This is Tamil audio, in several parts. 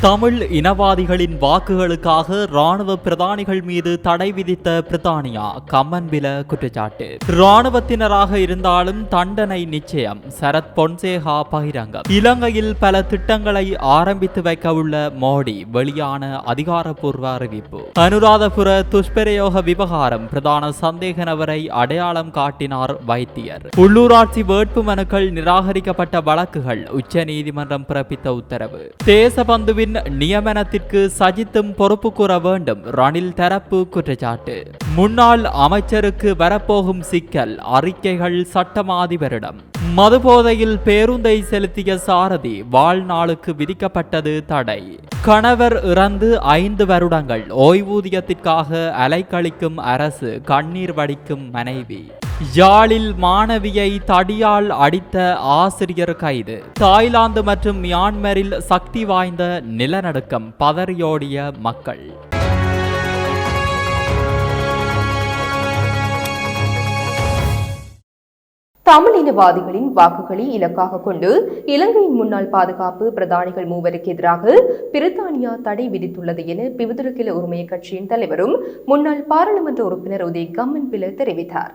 தமிழ் இனவாதிகளின் வாக்குகளுக்காக ராணுவ பிரதானிகள் மீது தடை விதித்த பிரித்தானியா கம்மன்பில குற்றச்சாட்டு. ராணுவத்தினராக இருந்தாலும் தண்டனை நிச்சயம் சரத் பொன்சேகா பகிரங்கம். இலங்கையில் பல திட்டங்களை ஆரம்பித்து வைக்க உள்ள மோடி வெளியான அதிகாரப்பூர்வ அறிவிப்பு. அனுராதபுர துஷ்பிரயோக விவகாரம் பிரதான சந்தேக நபரை அடையாளம் காட்டினார் வைத்தியர். உள்ளூராட்சி வேட்பு மனுக்கள் நிராகரிக்கப்பட்ட வழக்குகள் உச்ச நீதிமன்றம் பிறப்பித்த உத்தரவு. தேசபந்துவின் நியமனத்திற்கு சஜித்தும் பொறுப்பு கூற வேண்டும். ரணில் தரப்பு குற்றச்சாட்டு. முன்னாள் அமைச்சருக்கு வரப்போகும் சிக்கல் அறிக்கைகள் சட்டமாதிபரிடம் மதுபோதையில் பேருந்தை செலுத்திய சாரதி வாழ்நாளுக்கு விதிக்கப்பட்டது தடை. கணவர் இறந்து ஐந்து வருடங்கள் ஓய்வூதியத்திற்காக அலைக்கழிக்கும் அரசு கண்ணீர் வடிக்கும் மனைவி. யாழில் மாணவியை தடியால் அடித்த ஆசிரியர் கைது. தாய்லாந்து மற்றும் மியான்மரில் சக்தி வாய்ந்த நிலநடுக்கம் பதறியோடிய மக்கள். தமிழினவாதிகளின் வாக்குகளை இலக்காக கொண்டு இலங்கையின் முன்னாள் பாதுகாப்பு பிரதானிகள் மூவருக்கு எதிராக பிரித்தானியா தடை விதித்துள்ளது என பிவிதுருக்கில உரிமைய கட்சியின் தலைவரும் முன்னாள் பாராளுமன்ற உறுப்பினர் உதய் கம்மன் பில தெரிவித்தார்.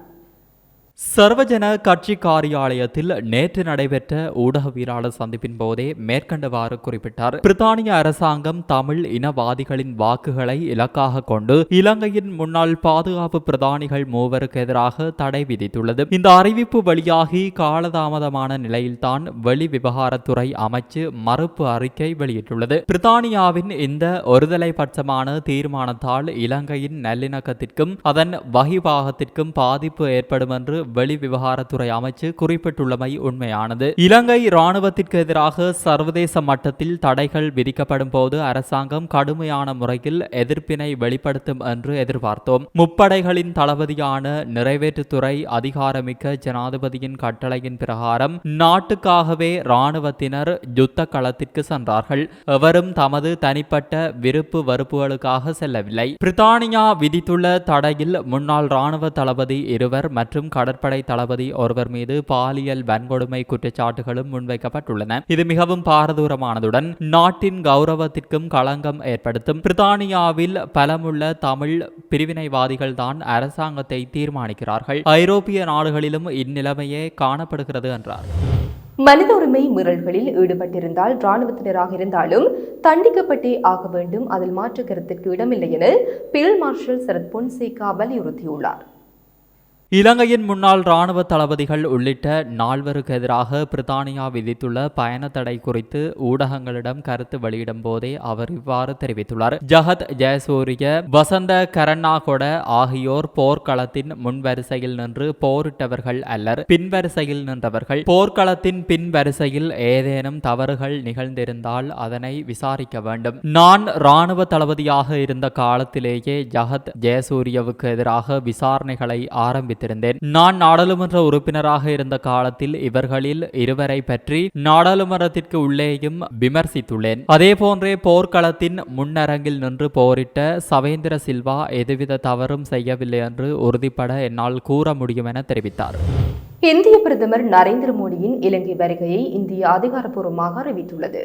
சர்வஜன கட்சி காரியாலயத்தில் நேற்று நடைபெற்ற ஊடகவியலாளர் சந்திப்பின் போதே மேற்கண்டவாறு குறிப்பிட்டார். பிரித்தானிய அரசாங்கம் தமிழ் இனவாதிகளின் வாக்குகளை இலக்காக கொண்டு இலங்கையின் முன்னாள் பாதுகாப்பு பிரதானிகள் மூவருக்கு எதிராக தடை விதித்துள்ளது. இந்த அறிவிப்பு வெளியாகி காலதாமதமான நிலையில்தான் வெளி விவகாரத்துறை அமைச்சு மறுப்பு அறிக்கை வெளியிட்டுள்ளது. பிரித்தானியாவின் இந்த ஒருதலை பட்சமான தீர்மானத்தால் இலங்கையின் நல்லிணக்கத்திற்கும் அதன் வகிபாகத்திற்கும் பாதிப்பு ஏற்படும் என்று வெளி விவகாரத்துறை அமைச்சு குறிப்பிட்டுள்ளமை உண்மையானது. இலங்கை இராணுவத்திற்கு எதிராக சர்வதேச மட்டத்தில் தடைகள் விதிக்கப்படும் போது அரசாங்கம் கடுமையான முறையில் எதிர்ப்பினை வெளிப்படுத்தும் என்று எதிர்பார்த்தோம். முப்படைகளின் தளபதியான நிறைவேற்றுத்துறை அதிகாரமிக்க ஜனாதிபதியின் கட்டளையின் பிரகாரம் நாட்டுக்காகவே இராணுவத்தினர் யுத்த களத்திற்கு சென்றார்கள். எவரும் தமது தனிப்பட்ட விருப்பு வறுப்புகளுக்காக செல்லவில்லை. பிரித்தானியா விதித்துள்ள தடையில் முன்னாள் இராணுவ தளபதி இருவர் மற்றும் கடற்படை தளபதி ஒருவர் மீது பாலியல் வன்கொடுமை குற்றச்சாட்டுகளும் முன்வைக்கப்பட்டுள்ளன. இது மிகவும் பாரதூரமானதுடன் நாட்டின் கௌரவத்திற்கும் களங்கம் ஏற்படுத்தும். பிரித்தானியாவில் பலமுள்ள தமிழ் பிரிவினைவாதிகள் தான் அரசாங்கத்தை தீர்மானிக்கிறார்கள். ஐரோப்பிய நாடுகளிலும் இந்நிலைமையே காணப்படுகிறது என்றார். மனித உரிமை மீறல்களில் ஈடுபட்டிருந்தால் இராணுவத்தினராக இருந்தாலும் தண்டிக்கப்பட்டே ஆக வேண்டும். அதில் மாற்று கருத்திற்கு இடமில்லை என பீல் மார்ஷல் சரத் பொன்சேகா வலியுறுத்தியுள்ளார். இலங்கையின் முன்னாள் இராணுவ தளபதிகள் உள்ளிட்ட நால்வருக்கு எதிராக பிரித்தானியா விதித்துள்ள பயண தடை குறித்து ஊடகங்களிடம் கருத்து வெளியிடும் போதே அவர் இவ்வாறு தெரிவித்துள்ளார். ஜகத் ஜெயசூரிய வசந்த கரண்ணாகொட ஆகியோர் போர்க்களத்தின் முன்வரிசையில் நின்று போரிட்டவர்கள் அல்லர் பின்வரிசையில் நின்றவர்கள். போர்க்களத்தின் பின்வரிசையில் ஏதேனும் தவறுகள் நிகழ்ந்திருந்தால் அதனை விசாரிக்க வேண்டும். நான் இராணுவ தளபதியாக இருந்த காலத்திலேயே ஜகத் ஜெயசூரியவுக்கு எதிராக விசாரணைகளை ஆரம்பித்து வைத்திருந்தேன். நான் நாடாளுமன்ற உறுப்பினராக இருந்த காலத்தில் இவர்களில் இருவரை பற்றி நாடாளுமன்றத்திற்கு உள்ளேயும் விமர்சித்துள்ளேன். அதே போன்றே போர்க்களத்தின் முன்னரங்கில் நின்று போரிட்ட சவேந்திர சில்வா எதுவித தவறும் செய்யவில்லை என்று உறுதிப்பட என்னால் கூற முடியும் என தெரிவித்தார். இந்திய பிரதமர் நரேந்திர மோடியின் இலங்கை வருகையை இந்தியா அதிகாரப்பூர்வமாக அறிவித்துள்ளது.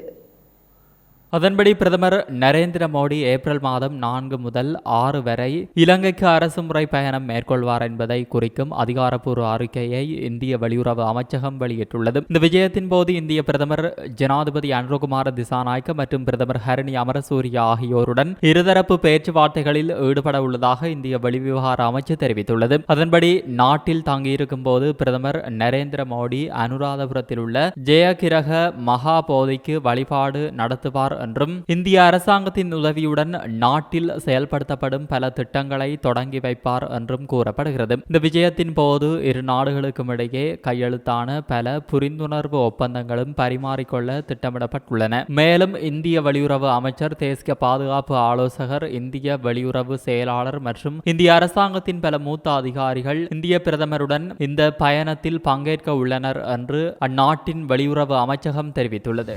அதன்படி பிரதமர் நரேந்திர மோடி ஏப்ரல் மாதம் நான்கு முதல் ஆறு வரை இலங்கைக்கு அரசு முறை பயணம் மேற்கொள்வார் என்பதை குறிக்கும் அதிகாரப்பூர்வ அறிக்கையை இந்திய வெளியுறவு அமைச்சகம் வெளியிட்டுள்ளது. இந்த விஜயத்தின் போது இந்திய பிரதமர் ஜனாதிபதி அனுரகுமார திசாநாயக்க மற்றும் பிரதமர் ஹரணி அமரசூரிய ஆகியோருடன் இருதரப்பு பேச்சுவார்த்தைகளில் ஈடுபட உள்ளதாக இந்திய வெளிவிவகார அமைச்சு தெரிவித்துள்ளது. அதன்படி நாட்டில் தங்கியிருக்கும் போது பிரதமர் நரேந்திர மோடி அனுராதபுரத்தில் உள்ள ஜெயகிரக மகாபோதிக்கு வழிபாடு நடத்துவார் என்றும் இந்திய அரசாங்கத்தின் உதவியுடன் நாட்டில் செயல்படுத்தப்படும் பல திட்டங்களை தொடங்கி வைப்பார் என்றும் கூறப்படுகிறது. இந்த விஜயத்தின் போது இரு நாடுகளுக்கும் இடையே கையெழுத்தான பல புரிந்துணர்வு ஒப்பந்தங்களும் பரிமாறிக்கொள்ள திட்டமிடப்பட்டுள்ளன. மேலும் இந்திய வெளியுறவு அமைச்சர் தேசிய பாதுகாப்பு ஆலோசகர் இந்திய வெளியுறவு செயலாளர் மற்றும் இந்திய அரசாங்கத்தின் பல மூத்த அதிகாரிகள் இந்திய பிரதமருடன் இந்த பயணத்தில் பங்கேற்க உள்ளனர் என்று அந்நாட்டின் வெளியுறவு அமைச்சகம் தெரிவித்துள்ளது.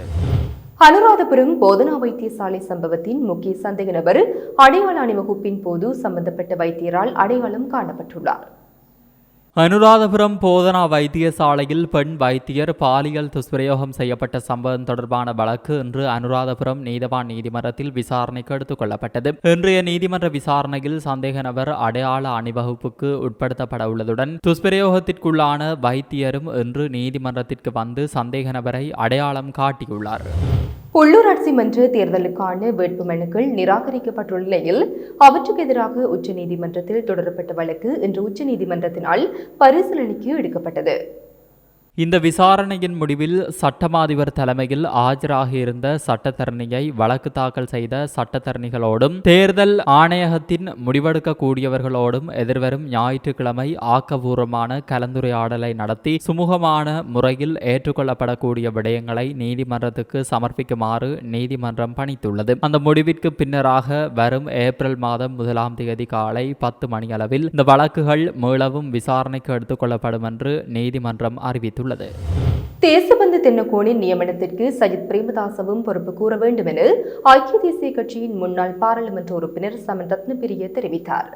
அனுராதபுரம் போதனா வைத்தியசாலை சம்பவத்தின் முக்கிய சந்தேக நபர் அடையாள அணிவகுப்பின் போது சம்பந்தப்பட்ட வைத்தியரால் அடையாளம் காணப்பட்டுள்ளார். அனுராதபுரம் போதனா வைத்தியசாலையில் பெண் வைத்தியர் பாலியல் துஷ்பிரயோகம் செய்யப்பட்ட சம்பவம் தொடர்பான வழக்கு இன்று அனுராதபுரம் நீதவான் நீதிமன்றத்தில் விசாரணைக்கு எடுத்துக் கொள்ளப்பட்டது. இன்றைய நீதிமன்ற விசாரணையில் சந்தேக நபர் அடையாள அணிவகுப்புக்கு உட்படுத்தப்பட உள்ளதுடன் துஷ்பிரயோகத்திற்குள்ளான வைத்தியரும் இன்று நீதிமன்றத்திற்கு வந்து சந்தேக நபரை அடையாளம் காட்டியுள்ளார். உள்ளூராட்சி மன்ற தேர்தலுக்கான வேட்புமனுக்கள் நிராகரிக்கப்பட்டுள்ள நிலையில் அவற்றுக்கு எதிராக உச்சநீதிமன்றத்தில் தொடரப்பட்ட வழக்கு இன்று உச்சநீதிமன்றத்தினால் பரிசீலனைக்கு எடுக்கப்பட்டது. இந்த விசாரணையின் முடிவில் சட்டமாதிபர் தலைமையில் ஆஜராகியிருந்த சட்டத்தரணியை வழக்கு தாக்கல் செய்த சட்டத்தரணிகளோடும் தேர்தல் ஆணையகத்தின் முடிவெடுக்கக்கூடியவர்களோடும் எதிர்வரும் ஞாயிற்றுக்கிழமை ஆக்கபூர்வமான கலந்துரையாடலை நடத்தி சுமூகமான முறையில் ஏற்றுக்கொள்ளப்படக்கூடிய விடயங்களை நீதிமன்றத்துக்கு சமர்ப்பிக்குமாறு நீதிமன்றம் பணித்துள்ளது. அந்த முடிவிற்கு பின்னராக வரும் ஏப்ரல் மாதம் முதலாம் தேதி காலை பத்து மணியளவில் இந்த வழக்குகள் மீளவும் விசாரணைக்கு எடுத்துக்கொள்ளப்படும் என்று நீதிமன்றம் அறிவித்துள்ளது. தேசபந்து தென்னகோனின் நியமனத்திற்கு சஜித் பிரேமதாசவும் பொறுப்பு கூற வேண்டும் என ஐக்கிய தேசிய கட்சியின் முன்னாள் பாராளுமன்ற உறுப்பினர் சமன் ரத்னபிரிய தெரிவித்தார்.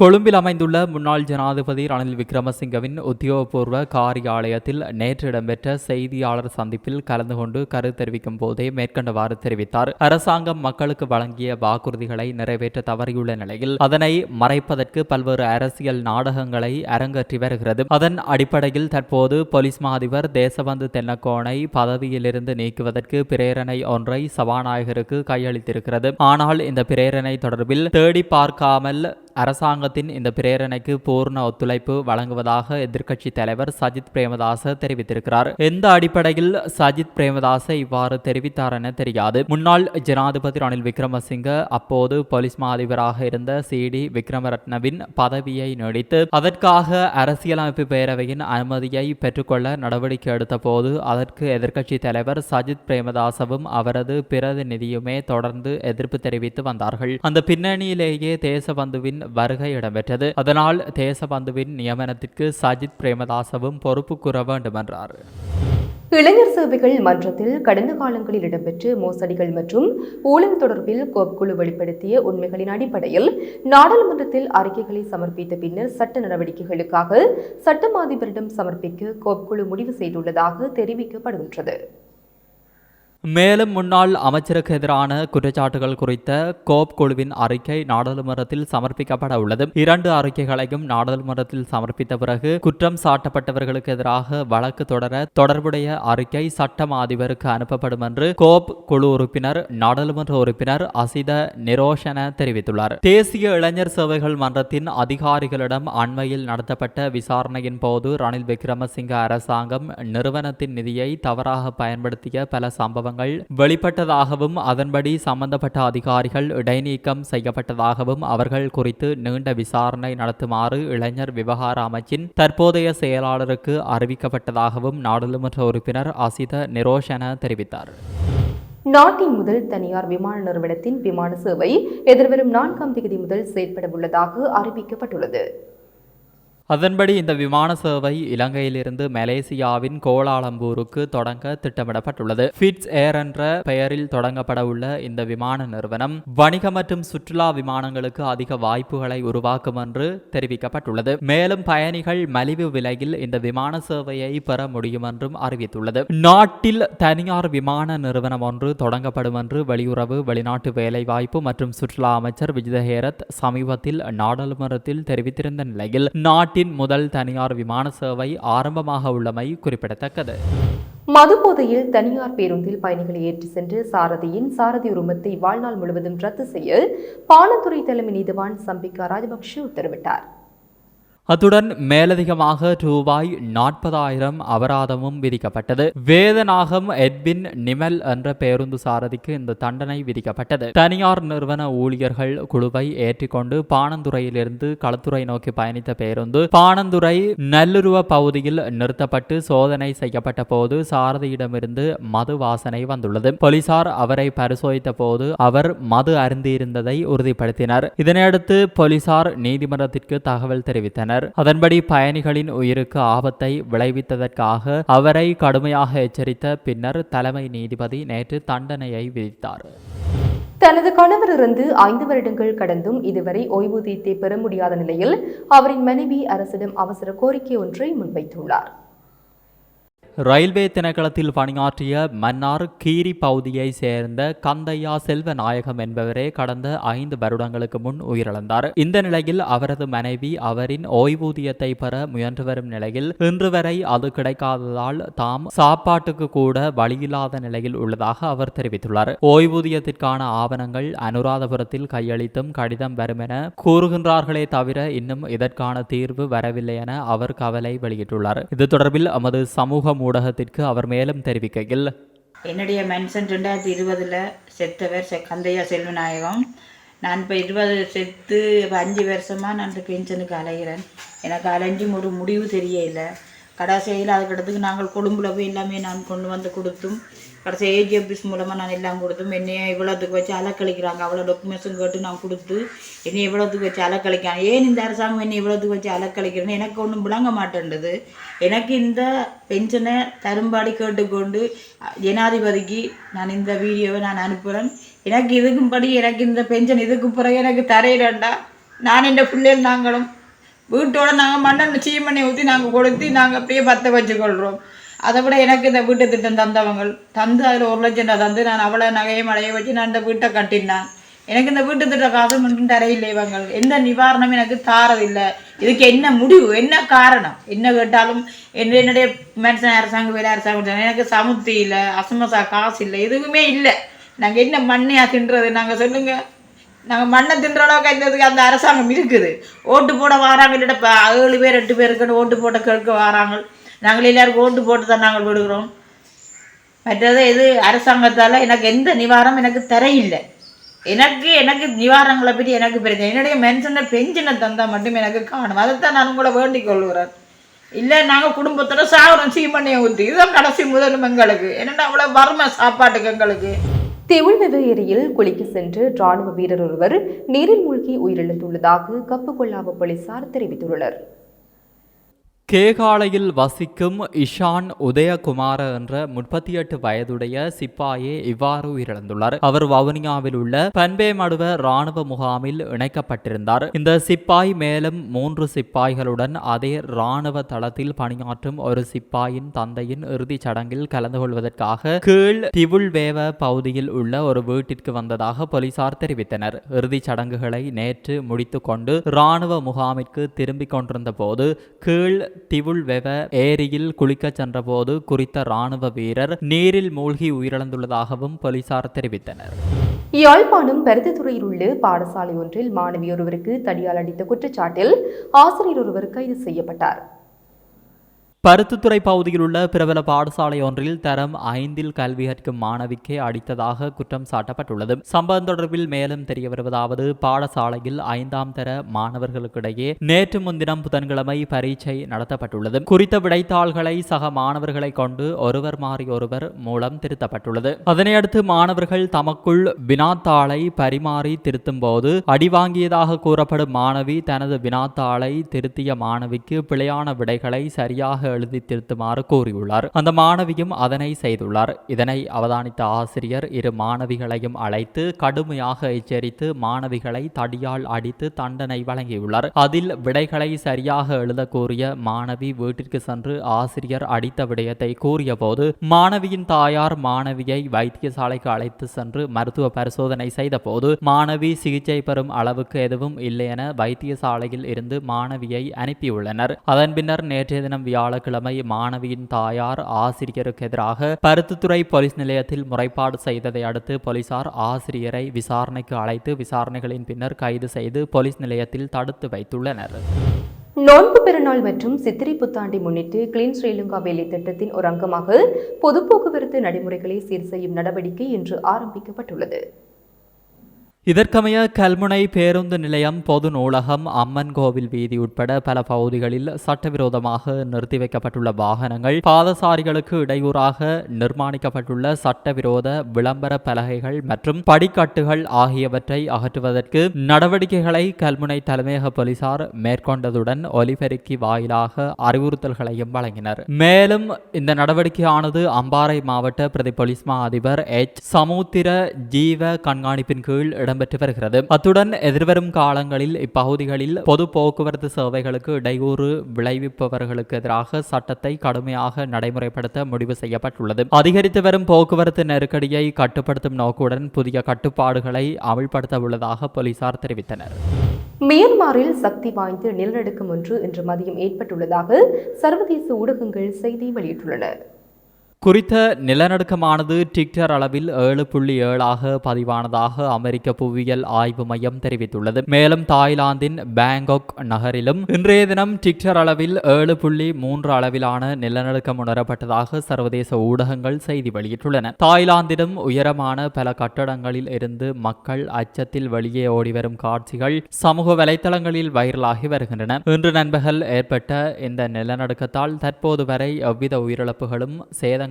கொழும்பில் அமைந்துள்ள முன்னாள் ஜனாதிபதி ரணில் விக்ரமசிங்கவின் உத்தியோகபூர்வ காரியாலயத்தில் நேற்று இடம்பெற்ற செய்தியாளர் சந்திப்பில் கலந்து கொண்டு கருத்து தெரிவிக்கும் போதே மேற்கண்டவாறு தெரிவித்தார். அரசாங்கம் மக்களுக்கு வழங்கிய வாக்குறுதிகளை நிறைவேற்ற தவறியுள்ள நிலையில் அதனை மறைப்பதற்கு பல்வேறு அரசியல் நாடகங்களை அரங்கேற்றி வருகிறது. அதன் அடிப்படையில் தற்போது போலீஸ் மா அதிபர் தேசபந்து தென்னக்கோனை பதவியிலிருந்து நீக்குவதற்கு பிரேரணை ஒன்றை சபாநாயகருக்கு கையளித்திருக்கிறது. ஆனால் இந்த பிரேரணை தொடர்பில் தேடி பார்க்காமல் அரசாங்கத்தின் இந்த பிரேரணைக்கு பூர்ண ஒத்துழைப்பு வழங்குவதாக எதிர்க்கட்சி தலைவர் சஜித் பிரேமதாச தெரிவித்திருக்கிறார். எந்த அடிப்படையில் சஜித் பிரேமதாச இவ்வாறு தெரிவித்தார் என தெரியாது. முன்னாள் ஜனாதிபதி ரணில் விக்ரமசிங்க அப்போது போலீஸ் மா அதிபராக இருந்த சி டி விக்ரமரட்னவின் பதவியை நீடித்து அதற்காக அரசியலமைப்பு பேரவையின் அனுமதியை பெற்றுக்கொள்ள நடவடிக்கை எடுத்த போது அதற்கு எதிர்க்கட்சி தலைவர் சஜித் பிரேமதாசவும் அவரது பிரதிநிதியுமே தொடர்ந்து எதிர்ப்பு தெரிவித்து வந்தார்கள். அந்த பின்னணியிலேயே தேசபந்துவின் வருகை இடம்பெற்றது. அதனால் தேசபந்துவின் நியமனத்திற்கு சஜித் பிரேமதாசவும் பொறுப்பு கூற வேண்டும் என்றார். இளைஞர் சேவைகள் மன்றத்தில் கடந்த காலங்களில் இடம்பெற்ற மோசடிகள் மற்றும் ஊழல் தொடர்பில் கோப் குழு வெளிப்படுத்திய உண்மைகளின் அடிப்படையில் நாடாளுமன்றத்தில் அறிக்கைகளை சமர்ப்பித்த பின்னர் சட்ட நடவடிக்கைகளுக்காக சட்ட அதிபரிடம் சமர்ப்பிக்க கோப் குழு முடிவு செய்துள்ளதாக தெரிவிக்கப்படுகின்றது. மேலும் முன்னாள் அமைச்சருக்கு எதிரான குற்றச்சாட்டுகள் குறித்த கோப் குழுவின் அறிக்கை நாடாளுமன்றத்தில் சமர்ப்பிக்கப்பட உள்ளது. இரண்டு அறிக்கைகளையும் நாடாளுமன்றத்தில் சமர்ப்பித்த பிறகு குற்றம் சாட்டப்பட்டவர்களுக்கு எதிராக வழக்கு தொடர தொடர்புடைய அறிக்கை சட்டம் அதிபருக்கு அனுப்பப்படும் என்று கோப் குழு உறுப்பினர் நாடாளுமன்ற உறுப்பினர் அசித நிரோஷன தெரிவித்துள்ளார். தேசிய இளைஞர் சேவைகள் மன்றத்தின் அதிகாரிகளிடம் அண்மையில் நடத்தப்பட்ட விசாரணையின் போது ரணில் விக்ரமசிங்க அரசாங்கம் நிறுவனத்தின் நிதியை தவறாக பயன்படுத்திய பல சம்பவங்கள் சம்பவங்கள் வெளிப்பட்டதாகவும் அதன்படி சம்பந்தப்பட்ட அதிகாரிகள் இடைநீக்கம் செய்யப்பட்டதாகவும் அவர்கள் குறித்து நீண்ட விசாரணை நடத்துமாறு இளைஞர் விவகார அமைச்சின் தற்போதைய செயலாளருக்கு அறிவிக்கப்பட்டதாகவும் நாடாளுமன்ற உறுப்பினர் அசித நிரோஷன தெரிவித்தார். நாட்டின் முதல் தனியார் விமான நிறுவனத்தின் விமான சேவை எதிர்வரும் நான்காம் தேதி முதல் செயல்பட உள்ளதாக அறிவிக்கப்பட்டுள்ளது. அதன்படி இந்த விமான சேவை இலங்கையிலிருந்து மலேசியாவின் கோலாலம்பூருக்கு தொடங்க திட்டமிடப்பட்டுள்ளது. ஃபிட்ஸ் ஏர் என்ற பெயரில் தொடங்கப்பட உள்ள இந்த விமான நிறுவனம் வணிக மற்றும் சுற்றுலா விமானங்களுக்கு அதிக வாய்ப்புகளை உருவாக்கும் என்று தெரிவிக்கப்பட்டுள்ளது. மேலும் பயணிகள் மலிவு விலையில் இந்த விமான சேவையை பெற முடியும் என்றும் அறிவித்துள்ளது. நாட்டில் தனியார் விமான நிறுவனம் ஒன்று தொடங்கப்படும் என்று வெளியுறவு வெளிநாட்டு வேலைவாய்ப்பு மற்றும் சுற்றுலா அமைச்சர் விஜித ஹேரத் சமீபத்தில் நாடாளுமன்றத்தில் தெரிவித்திருந்த நிலையில் நாட்டின் முதல் தனியார் விமான சேவை ஆரம்பமாக உள்ளமை குறிப்பிடத்தக்கது. மதுபோதையில் தனியார் பேருந்தில் பயணிகளை ஏற்றி சென்று சாரதியின் சாரதி உரிமத்தை வாழ்நாள் முழுவதும் ரத்து செய்ய பாலத்துறை தலைமை நீதிவான் சம்பிகா ராஜபக்ஷ உத்தரவிட்டார். அத்துடன் மேலதிகமாக ரூபாய் நாற்பதாயிரம் அபராதமும் விதிக்கப்பட்டது. வேதநாகம் எட்வின் நிமல் என்ற பேருந்து சாரதிக்கு இந்த தண்டனை விதிக்கப்பட்டது. தனியார் நிறுவன ஊழியர்கள் குழுவை ஏற்றிக்கொண்டு பாணந்துறையிலிருந்து களத்துறை நோக்கி பயணித்த பேருந்து பாணந்துறை நல்லுருவ பகுதியில் நிறுத்தப்பட்டு சோதனை செய்யப்பட்ட போது சாரதியிடமிருந்து மது வாசனை வந்துள்ளது. போலீசார் அவரை பரிசோதித்த போது அவர் மது அருந்தியிருந்ததை உறுதிப்படுத்தினர். இதனையடுத்து போலீசார் நீதிமன்றத்திற்கு தகவல் தெரிவித்தனர். தெரிவித்துள்ளனர் அதன்படி பயணிகளின் உயிருக்கு ஆபத்தை விளைவித்ததற்காக அவரை கடுமையாக எச்சரித்த பின்னர் தலைமை நீதிபதி நேற்று தண்டனையை விதித்தார். தனது கணவரிலிருந்து ஐந்து வருடங்கள் கடந்தும் இதுவரை ஓய்வூதியத்தை பெற முடியாத நிலையில் அவரின் மனைவி அரசிடம் அவசர கோரிக்கை ஒன்றை முன்வைத்துள்ளார். ரயில்வே திணைக்களத்தில் பணியாற்றிய மன்னார் கீரி பகுதியை சேர்ந்த கந்தையா செல்வநாயகம் என்பவரே கடந்த ஐந்து வருடங்களுக்கு முன் உயிரிழந்தார். இந்த நிலையில் அவரது மனைவி அவரின் ஓய்வூதியத்தை பெற முயன்று வரும் நிலையில் இன்று வரை அது கிடைக்காததால் தாம் சாப்பாட்டுக்கு கூட வழியில்லாத நிலையில் உள்ளதாக அவர் தெரிவித்துள்ளார். ஓய்வூதியத்திற்கான ஆவணங்கள் அனுராதபுரத்தில் கையளித்தும் கடிதம் வரும் என கூறுகின்றார்களே தவிர இன்னும் இதற்கான தீர்வு வரவில்லை என அவர் கவலை வெளியிட்டுள்ளார். இது தொடர்பில் எமது சமூக ஊடகத்திற்கு அவர் மேலும் தெரிவிக்கையில் என்னுடைய மென்ஷன் ரெண்டாயிரத்தி இருபதில் செத்தவர் செ கந்தையா செல்வநாயகம். நான் இப்போ இருபது செத்து இப்போ அஞ்சு வருஷமாக நான் இந்த பென்ஷனுக்கு அலைகிறேன் எனக்கு அலைஞ்சும் ஒரு முடிவு தெரியல. கடைசியில் அதுக்கடுத்துக்கு நாங்கள் கொழும்புல போய் எல்லாமே நான் கொண்டு வந்து கொடுத்தும் கடைசி ஏஜி ஆஃபீஸ் மூலமாக நான் எல்லாம் கொடுத்தும். என்னைய இவ்வளோத்துக்கு வச்சு அலக்கழிக்கிறாங்க. அவ்வளோ டாக்குமெண்ட்ஸும் கேட்டு நான் கொடுத்து என்னை இவ்வளோத்துக்கு வச்சு அலக்கழிக்கிறாங்க. ஏன் இந்த அரசாங்கம் என்னை இவ்வளோத்துக்கு வச்சு அலக்கழிக்கிறேன்னு எனக்கு ஒன்றும் விளங்க மாட்டேன்றது. எனக்கு இந்த பென்ஷனை தரும்பாடி கேட்டுக்கொண்டு ஜனாதிபதிக்கு நான் இந்த வீடியோவை நான் அனுப்புகிறேன் எனக்கு இதுக்கும்படி எனக்கு இந்த பென்ஷன் இதுக்கு பிறகு எனக்கு தரையிடண்டா. நான் என் பிள்ளைகள் நாங்களும். வீட்டோட நாங்கள் மண்ணெண்ணெய் சீமண்ணை ஊற்றி நாங்கள் கொடுத்து நாங்கள் அப்படியே பற்ற வச்சுக்கொள்கிறோம் அதை விட எனக்கு இந்த வீட்டு திட்டம் தந்தவங்க தந்து அதில் ஒரு லட்சம் ரூபா தந்து நான் அவ்வளோ நகையை மழையை வச்சு நான் இந்த வீட்டை கட்டினான். எனக்கு இந்த வீட்டு திட்ட காசு மட்டும் தரையில்லை இவங்க எந்த நிவாரணமும் எனக்கு தாரதில்லை. இதுக்கு என்ன முடிவு? என்ன காரணம்? என்ன கேட்டாலும் என்ன என்னுடைய மனுஷன் அரசாங்கம் வேலை அரசாங்கம் எனக்கு சமுத்தி இல்லை அசமசா காசு இல்லை எதுவுமே இல்லை. நாங்கள் என்ன மண்ணையா தின்றது? நாங்கள் சொல்லுங்கள் நாங்கள் மண்ணை தின்ற அளவுக்கு இருந்ததுக்கு அந்த அரசாங்கம் இருக்குது. ஓட்டு போட வராங்க இல்லைடா ஏழு பேர் எட்டு பேருக்கு ஓட்டு போட கேட்க வராங்க. நாங்கள் எல்லோரும் ஓட்டு போட்டு தான் நாங்கள் விடுகிறோம். மற்றது இது அரசாங்கத்தால் எனக்கு எந்த நிவாரணம் எனக்கு தரையில்லை. எனக்கு எனக்கு நிவாரணங்களை பற்றி எனக்கு பிரச்சனை. என்னுடைய மென்ஷனை பென்ஷனை தந்தால் மட்டும் எனக்கு காணும். அதைத்தான் நான் உங்களை வேண்டிக் கொள்கிறேன். இல்லை நாங்கள் குடும்பத்தோட சாகுறோம் சீமண்ணையை ஊற்றி இதுதான் கடைசி முதலும் எங்களுக்கு. என்னென்னா அவ்வளோ வறுமை சாப்பாட்டுக்கு எங்களுக்கு? தெவுள்வெவ ஏரியில் குளிக்க சென்று ராணுவ வீரர் ஒருவர் நீரில் மூழ்கி உயிரிழந்துள்ளதாக கப்புகொள்ளாவ போலீசார் தெரிவித்துள்ளனர். கேகாலையில் வசிக்கும் இஷான் உதயகுமார என்ற முப்பத்தி எட்டு வயதுடைய சிப்பாயே இவ்வாறு உயிரிழந்துள்ளார். அவர் வவுனியாவில் உள்ள பன்பேமடுவ ராணுவ முகாமில் இணைக்கப்பட்டிருந்தார். இந்த சிப்பாய் மேலும் மூன்று சிப்பாய்களுடன் அதே ராணுவ தளத்தில் பணியாற்றும் ஒரு சிப்பாயின் தந்தையின் இறுதிச் சடங்கில் கலந்து கொள்வதற்காக கீழ் திவுள்வேவ பகுதியில் உள்ள ஒரு வீட்டிற்கு வந்ததாக போலீசார் தெரிவித்தனர். இறுதிச் சடங்குகளை நேற்று முடித்துக்கொண்டு ராணுவ முகாமிற்கு திரும்பிக் கொண்டிருந்த போது கீழ் திவுள்வெவ ஏரியில் குளிக்கச் சென்றபோது குறித்த ராணுவ வீரர் நீரில் மூழ்கி உயிரிழந்துள்ளதாகவும் போலீசார் தெரிவித்தனர். யாழ்ப்பாணம் பருத்தித்துறையில் உள்ள பாடசாலை ஒன்றில் மாணவி ஒருவருக்கு தடியால் அடித்த குற்றச்சாட்டில் ஆசிரியர் ஒருவர் கைது செய்யப்பட்டார். பருத்தித்துறை பகுதியில் உள்ள பிரபல பாடசாலை ஒன்றில் தரம் ஐந்தில் கல்வி கற்கும் மாணவிக்கே அடித்ததாக குற்றம் சாட்டப்பட்டுள்ளது. சம்பவம் தொடர்பில் மேலும் தெரிய வருவதாவது பாடசாலையில் ஐந்தாம் தர மாணவர்களுக்கிடையே நேற்று முன்தினம் புதன்கிழமை பரீட்சை நடத்தப்பட்டுள்ளது. குறித்த விடைத்தாள்களை சக மாணவர்களை கொண்டு ஒருவர் மாறி ஒருவர் மூலம் திருத்தப்பட்டுள்ளது. அதனையடுத்து மாணவர்கள் தமக்குள் வினாத்தாளை பரிமாறி திருத்தும் போது அடிவாங்கியதாக கூறப்படும் மாணவி தனது வினாத்தாளை திருத்திய மாணவிக்கு பிழையான விடைகளை சரியாக எழுதி திருத்துமாறு கூறியுள்ளார். அந்த மாணவியும் அதனை செய்துள்ளார். இதனை அவதானித்த ஆசிரியர் இரு மாணவிகளையும் அழைத்து கடுமையாக எச்சரித்து மாணவிகளை தடியால் அடித்து தண்டனை வழங்கியுள்ளார். அதில் விடைகளை சரியாக எழுத கூறிய மாணவி வீட்டிற்கு சென்று ஆசிரியர் அடித்த விடயத்தை கூறிய போது மாணவியின் தாயார் மாணவியை வைத்தியசாலைக்கு அழைத்து சென்று மருத்துவ பரிசோதனை செய்த போது மாணவி சிகிச்சை பெறும் அளவுக்கு எதுவும் இல்லை என வைத்தியசாலையில் இருந்து மாணவியை அனுப்பியுள்ளனர். அதன் பின்னர் நேற்றைய தினம் வியாழ வியாழக்கிழமை மாணவியின் தாயார் ஆசிரியருக்கு எதிராக பருத்தித்துறை போலீஸ் நிலையத்தில் முறைப்பாடு செய்ததை அடுத்து போலீசார் ஆசிரியரை விசாரணைக்கு அழைத்து விசாரணைகளின் பின்னர் கைது செய்து போலீஸ் நிலையத்தில் தடுத்து வைத்துள்ளனர். நோன்பு பெருநாள் மற்றும் சித்திரை புத்தாண்டை முன்னிட்டு கிளீன் ஸ்ரீலங்கா வேலை திட்டத்தின் ஒரு அங்கமாக பொது போக்குவரத்து நடைமுறைகளை சீர் செய்யும் நடவடிக்கை இன்று ஆரம்பிக்கப்பட்டுள்ளது. இதற்கமைய கல்முனை பேருந்து நிலையம் பொது நூலகம் அம்மன் கோவில் வீதி உட்பட பல பகுதிகளில் சட்டவிரோதமாக நிறுத்தி வைக்கப்பட்டுள்ள வாகனங்கள் பாதசாரிகளுக்கு இடையூறாக நிர்மாணிக்கப்பட்டுள்ள சட்டவிரோத விளம்பர பலகைகள் மற்றும் படிக்கட்டுகள் ஆகியவற்றை அகற்றுவதற்கு நடவடிக்கைகளை கல்முனை தலைமையக போலீசார் மேற்கொண்டதுடன் ஒலிபெருக்கி வாயிலாக அறிவுறுத்தல்களையும் வழங்கினர். மேலும் இந்த நடவடிக்கையானது அம்பாறை மாவட்ட பிரதி போலீஸ் மா அதிபர் எச். சமுத்திர ஜீவ கண்காணிப்பின் கீழ் இடம்பெற்று வருகிறது. அத்துடன் எதிர்வரும் காலங்களில் இப்பகுதிகளில் பொது போக்குவரத்து சேவைகளுக்கு இடையூறு விளைவிப்பவர்களுக்கு எதிராக சட்டத்தை கடுமையாக நடைமுறைப்படுத்த முடிவு செய்யப்பட்டுள்ளது. அதிகரித்து வரும் போக்குவரத்து நெருக்கடியை கட்டுப்படுத்தும் நோக்குடன் புதிய கட்டுப்பாடுகளை அமல்படுத்த உள்ளதாக போலீசார் தெரிவித்தனர். மியான்மரில் சக்தி வாய்ந்த நிலநடுக்கம் ஒன்று இன்று மதியம் ஏற்பட்டுள்ளதாக சர்வதேச ஊடகங்கள் செய்தி வெளியிட்டுள்ளன. குறித்த நிலநடுக்கமானது டிக்டர் அளவில் ஏழு புள்ளி ஏழாக பதிவானதாக அமெரிக்க புவியியல் ஆய்வு மையம் தெரிவித்துள்ளது. மேலும் தாய்லாந்தின் பேங்காக் நகரிலும் இன்றைய தினம் டிக்டர் அளவில் ஏழு புள்ளி மூன்று அளவிலான நிலநடுக்கம் உணரப்பட்டதாக சர்வதேச ஊடகங்கள் செய்தி வெளியிட்டுள்ளன. தாய்லாந்திலும் உயரமான பல கட்டடங்களில் இருந்து மக்கள் அச்சத்தில் வெளியே ஓடிவரும் காட்சிகள் சமூக வலைத்தளங்களில் வைரலாகி வருகின்றன. இன்று நண்பகல் ஏற்பட்ட இந்த நிலநடுக்கத்தால் தற்போது வரை எவ்வித உயிரிழப்புகளும் சேதங்கள்